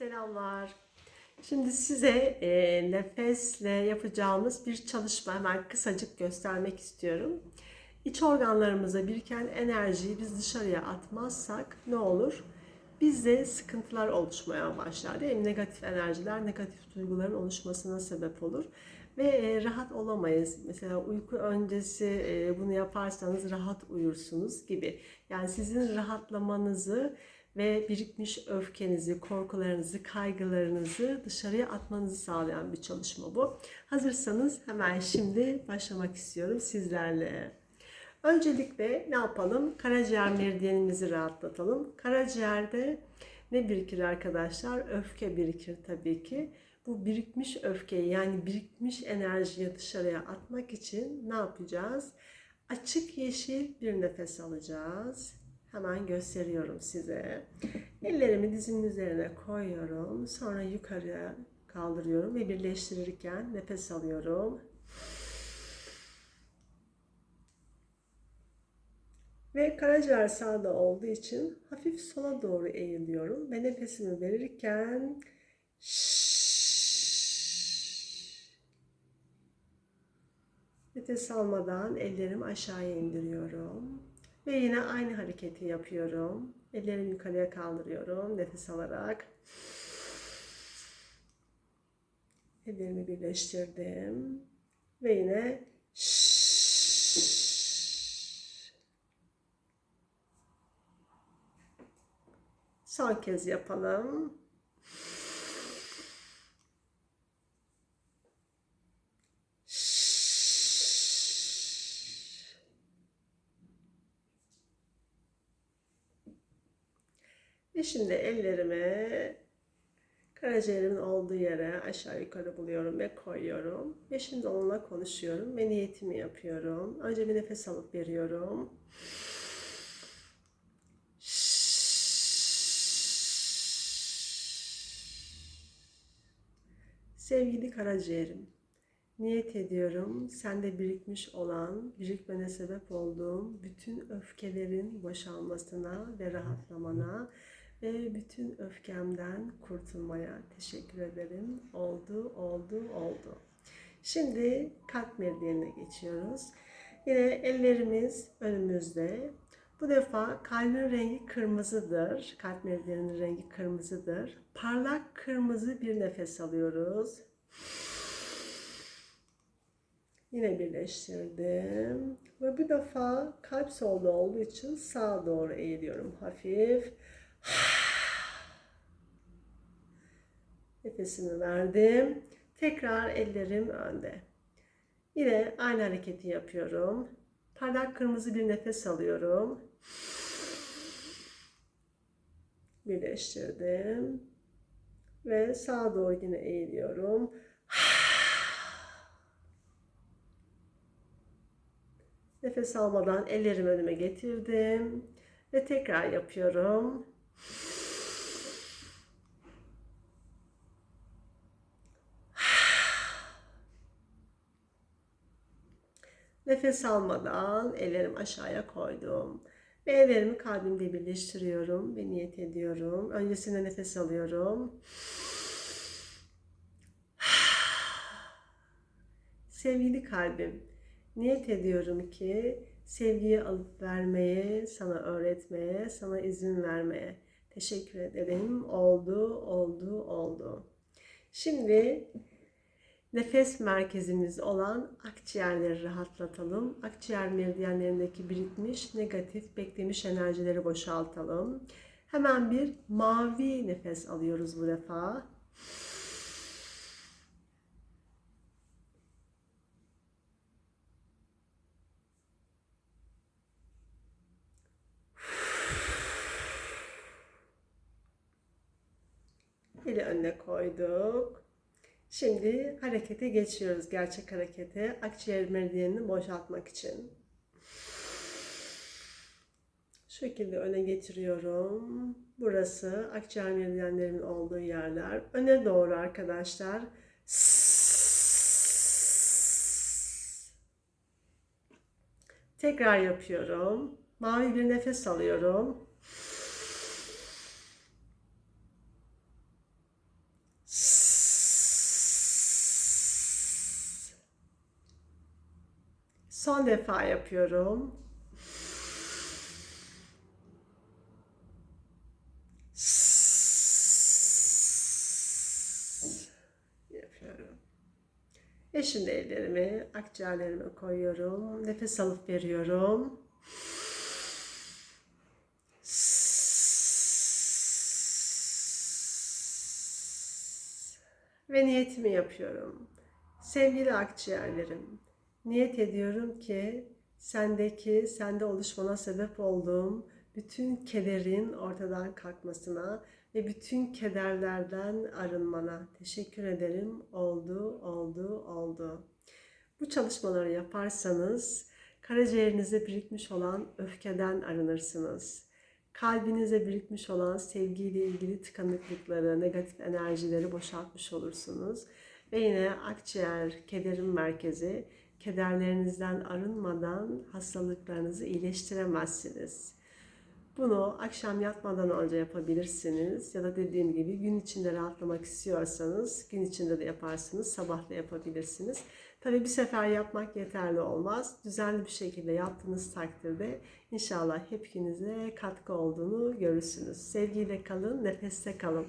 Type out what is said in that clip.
Selamlar. Şimdi size e, nefesle yapacağımız bir çalışma hemen kısacık göstermek istiyorum. İç organlarımıza biriken enerjiyi biz dışarıya atmazsak ne olur? Bizde sıkıntılar oluşmaya başlar değil? Negatif enerjiler, negatif duyguların oluşmasına sebep olur. Ve e, rahat olamayız. Mesela uyku öncesi e, bunu yaparsanız rahat uyursunuz gibi. Yani sizin rahatlamanızı ve birikmiş öfkenizi, korkularınızı, kaygılarınızı dışarıya atmanızı sağlayan bir çalışma bu. Hazırsanız hemen şimdi başlamak istiyorum sizlerle. Öncelikle ne yapalım? Karaciğer meridyenimizi rahatlatalım. Karaciğerde ne birikir arkadaşlar? Öfke birikir tabii ki. Bu birikmiş öfkeyi yani birikmiş enerjiyi dışarıya atmak için ne yapacağız? Açık yeşil bir nefes alacağız. Hemen gösteriyorum size. Ellerimi dizinin üzerine koyuyorum. Sonra yukarıya kaldırıyorum ve birleştirirken nefes alıyorum. Ve karaciğer sağda olduğu için hafif sola doğru eğiliyorum ve nefesimi verirken nefes almadan ellerimi aşağıya indiriyorum. Ve yine aynı hareketi yapıyorum. Ellerimi yukarıya kaldırıyorum nefes alarak. Ellerimi birleştirdim. Ve yine Son kez yapalım. Ve şimdi ellerimi karaciğerimin olduğu yere aşağı yukarı buluyorum ve koyuyorum. Ve şimdi onunla konuşuyorum ve niyetimi yapıyorum. Önce bir nefes alıp veriyorum. Sevgili karaciğerim, niyet ediyorum sende birikmiş olan, birikmene sebep olduğum bütün öfkelerin boşalmasına ve rahatlamana ve bütün öfkemden kurtulmaya teşekkür ederim. Oldu, oldu, oldu. Şimdi kalp meridyenine geçiyoruz. Yine ellerimiz önümüzde. Bu defa kalbin rengi kırmızıdır. Kalp meridyeninin rengi kırmızıdır. Parlak kırmızı bir nefes alıyoruz. Yine birleştirdim. Ve bu defa kalp solda olduğu için sağa doğru eğiliyorum hafif. Nefesimi verdim. Tekrar ellerim önde. Yine aynı hareketi yapıyorum. Parlak kırmızı bir nefes alıyorum. Birleştirdim. Ve sağa doğru yine eğiliyorum. Nefes almadan ellerimi önüme getirdim. Ve tekrar yapıyorum. Nefes almadan ellerimi aşağıya koydum. Ve ellerimi kalbimde birleştiriyorum ve niyet ediyorum. Öncesinde nefes alıyorum. Sevgili kalbim, niyet ediyorum ki sevgiyi alıp vermeye, sana öğretmeye, sana izin vermeye. Teşekkür ederim. Oldu, oldu, oldu. Şimdi Nefes merkezimiz olan akciğerleri rahatlatalım. Akciğer meridyenlerindeki birikmiş, negatif, beklemiş enerjileri boşaltalım. Hemen bir mavi nefes alıyoruz bu defa. Eli önüne koyduk. Şimdi harekete geçiyoruz. Gerçek harekete. Akciğer meridyenini boşaltmak için. Şu şekilde öne getiriyorum. Burası akciğer meridyenlerimin olduğu yerler. Öne doğru arkadaşlar. Tekrar yapıyorum. Mavi bir nefes alıyorum. Son defa yapıyorum. Yapıyorum. Ve şimdi ellerimi akciğerlerime koyuyorum. Nefes alıp veriyorum. Ve niyetimi yapıyorum. Sevgili akciğerlerim, niyet ediyorum ki sendeki, sende oluşmana sebep olduğum bütün kederin ortadan kalkmasına ve bütün kederlerden arınmana teşekkür ederim. Oldu, oldu, oldu. Bu çalışmaları yaparsanız karaciğerinize birikmiş olan öfkeden arınırsınız. Kalbinize birikmiş olan sevgiyle ilgili tıkanıklıkları, negatif enerjileri boşaltmış olursunuz. Ve yine akciğer kederin merkezi, kederlerinizden arınmadan hastalıklarınızı iyileştiremezsiniz. Bunu akşam yatmadan önce yapabilirsiniz ya da dediğim gibi gün içinde rahatlamak istiyorsanız gün içinde de yaparsınız, sabah da yapabilirsiniz. Tabii bir sefer yapmak yeterli olmaz. Düzenli bir şekilde yaptığınız takdirde inşallah hepinize katkı olduğunu görürsünüz. Sevgiyle kalın, nefeste kalın.